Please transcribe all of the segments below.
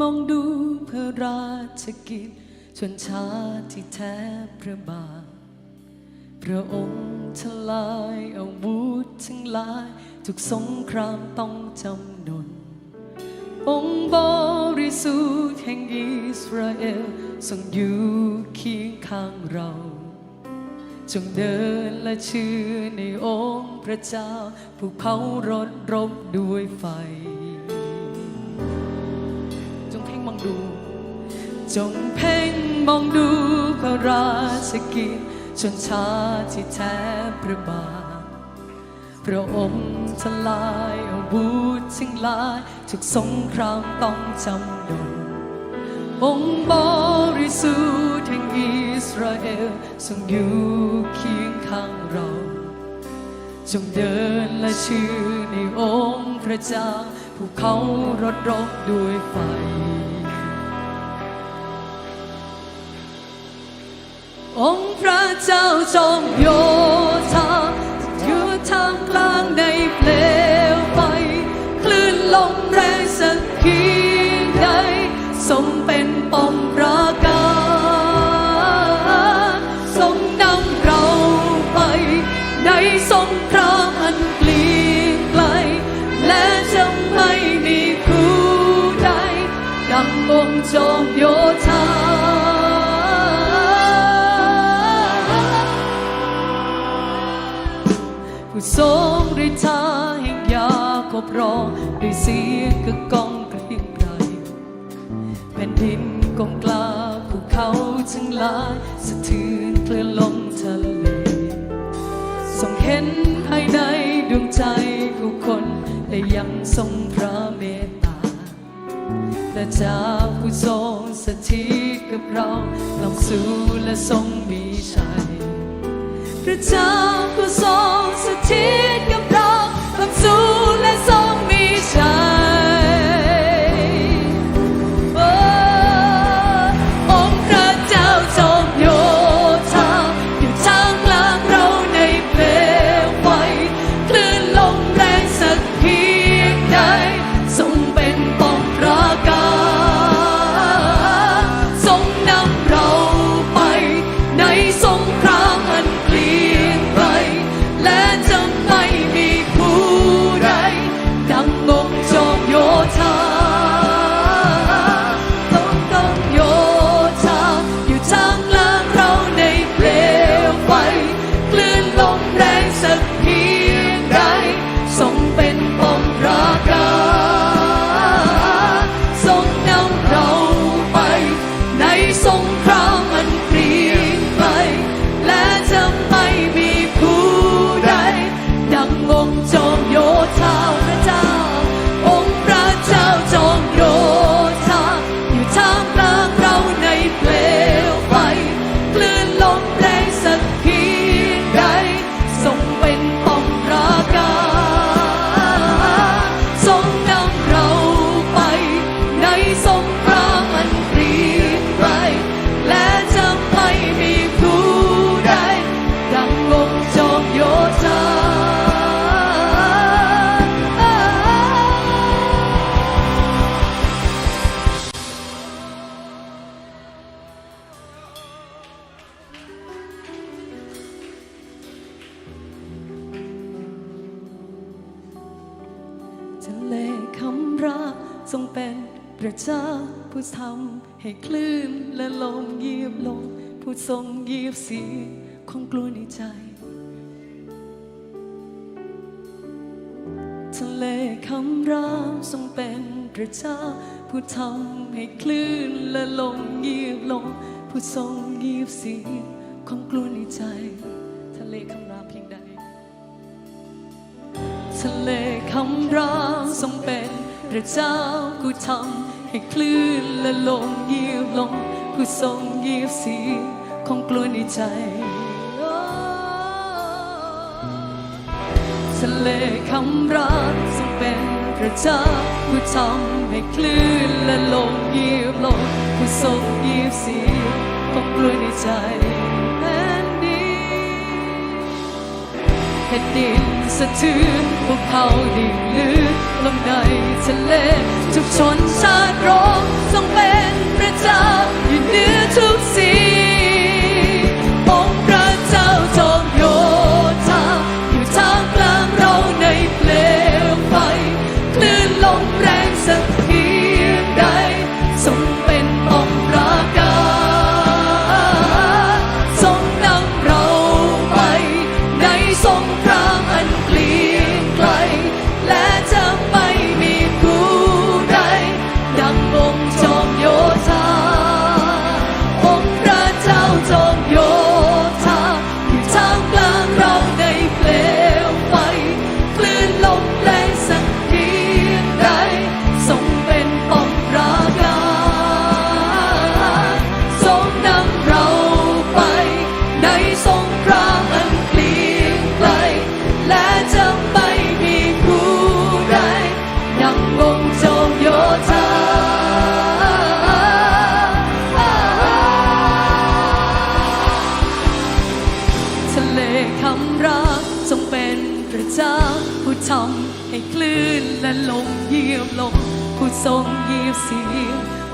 มองดูพระราชกิจชนชาติที่แทบพระบาท พระองค์ทลายอาวุธทั้งหลายทุกสงครามต้องจำนน องค์บริสุทธิ์แห่งอิสราเอลทรงอยู่เคียงข้างเรา จงเดินและเชื่อในองค์พระเจ้า ผู้เผารถรบด้วยไฟ จงเพ่งมองดูจงเพ่งมองดูพระราชกิจชนชาติที่แทบพระบาทพระองค์ทลายอาวุธทั้งหลายทุกสงครามต้องจำนนองค์บริสุทธิ์แห่งอิสราเอลทรงอยู่เคียงข้างเรา จงเดินและเชื่อในองค์พระเจ้าผู้เขารถรบด้วยไฟ องค์พระเจ้าจอมโยธ ผู้ทรงฤทธาแห่งยาคบรองด้วยเสียงกึกก้องกระหึ่มไรแผ่นดินกองกลาภูเขาทั้งหลายสะเทือนเคลื่อนลงทะเลทรงเห็นภายในดวงใจผู้คนและยังทรงพระเมตตาและจาผู้ทรงสถิตกับเรานำสู่และทรงมีชัยพระเจ้าผู้ทรง เจ้าผู้ทำให้คลื่นและลมเยียบลง ผู้ทรงเยียบเสียงของกลัวในใจทะเลคำรามทรงเป็นพระเจ้า ผู้ทำให้คลื่นและลมเยียบลง ผู้ทรงเยียบเสียงของกลัวในใจ ทะเลคำรามเพียงใดทะเลคำรามทรงเป็นพระเจ้าผู้ทำ ให้คลื่นและลมเยียบลงผู้ทรงเยียบสีของกลัวในใจทะเลคำรักทรงเป็นพระเจ้าผู้ทำให้คลื่นและลมเยียบลงผู้ทรงเยียบสีของกลัวในใจ ผ่นดินสะเทือนภูเขาดิ่งลึกลงในทะเลทุกชนชาติร้อง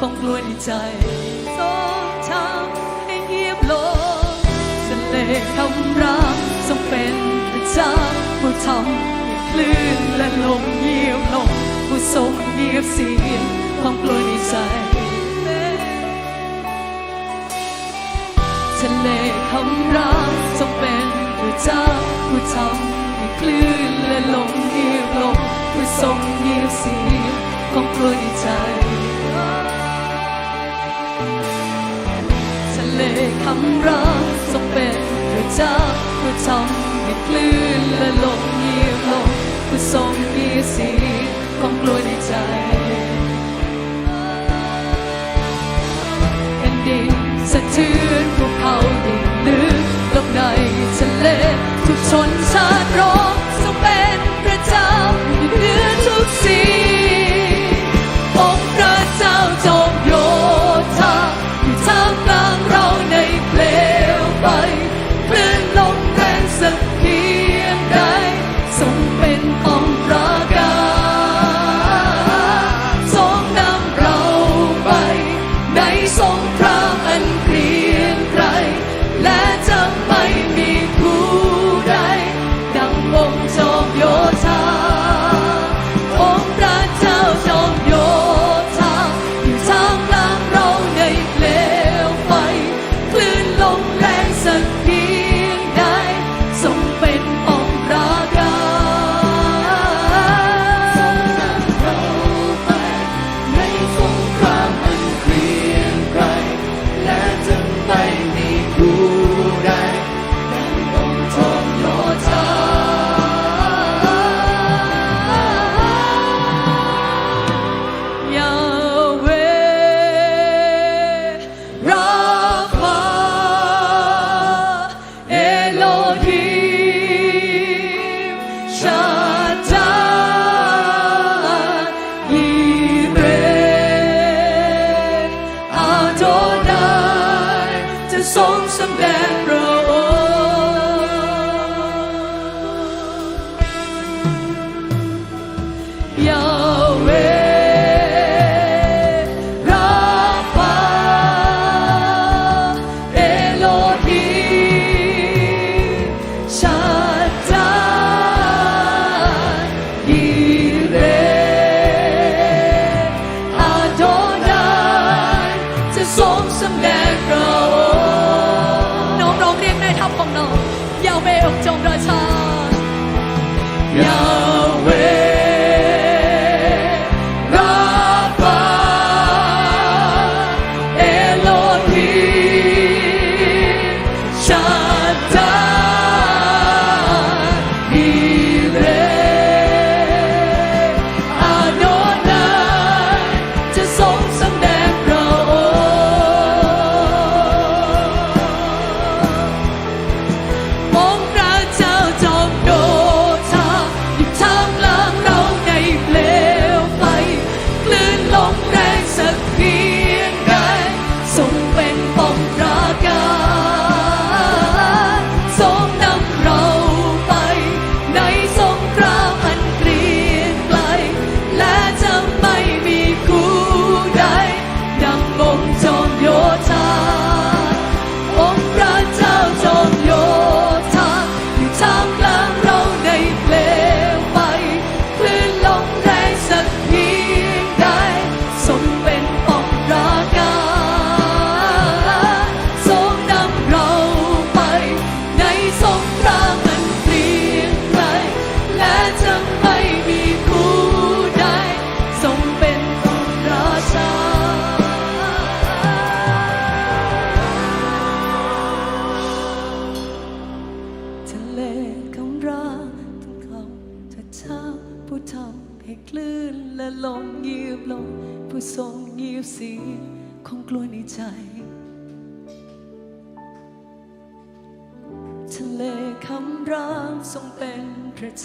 ความกลัวในใจสองทำให้เงียบลงสเลคำรักทรงเป็นประเจ้าผู้ทำคลื่นและลมเยียบลงผู้ทรงเยียบเสียงความกลัวในใจทะเลคำรักทรงเป็นประเจ้าผู้ทำให้คลื่นและลมเยีย ทุกชนชาติรอ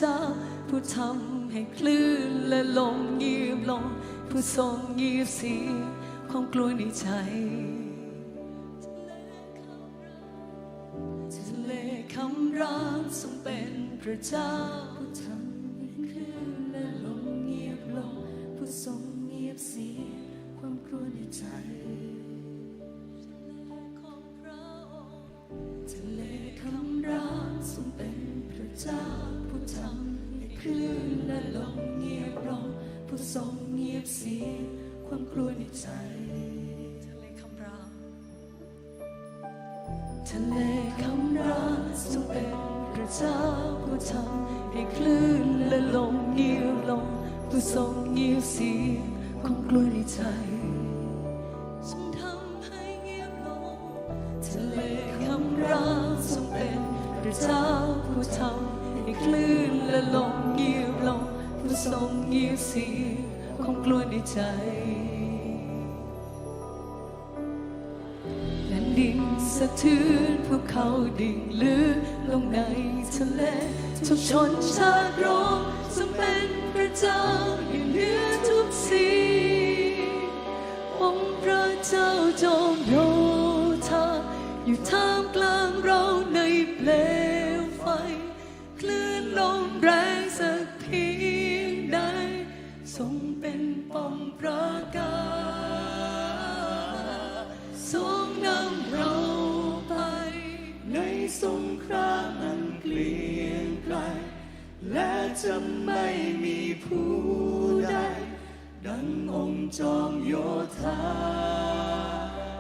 ้าผู้ทำให้คลื่นและลมเงียบลง ผู้ทรงเงียบเสียงของกลัวในใจทะเลคำรามทรงเป็นพระเจ้าผู้ทำให้คลื่นและลมเงียบลง ผู้ทรงเงียบเสียงความกลัวในใจของพระองค์ทะเลคำรามทรงเป็นพระเจ้า คลื่นและลมเงียบลงผู้ทรงเงียบเสียงความกลัวในใจทะเลคำรามทะเลคำรามทรงเป็นพระเจ้าผู้ทำให้คลื่นและลมเงียบลงผู้ทรงเงียบเสียงของกลัวในใจทรงทำให้เงียบลงทะเลคำรามทรงเป็นพระเจ้าผู้ทำ ให้คลื่นและลมเงียบลงผู้ทรงเงียบเสียงของกลัวในใจแผ่นดินสะเทือนภูเขาดิ่งลึกลงในทะเลทุกชนชาติร้องทรงเป็นพระเจ้า งครามอันเกลียงไกล และจะไม่มีผู้ใด ดังองค์จอมโยธา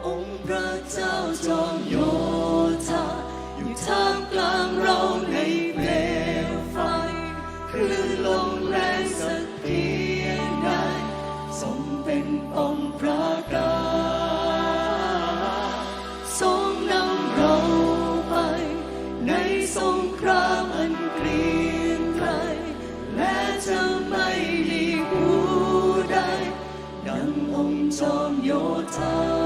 องค์พระเจ้าจอม มี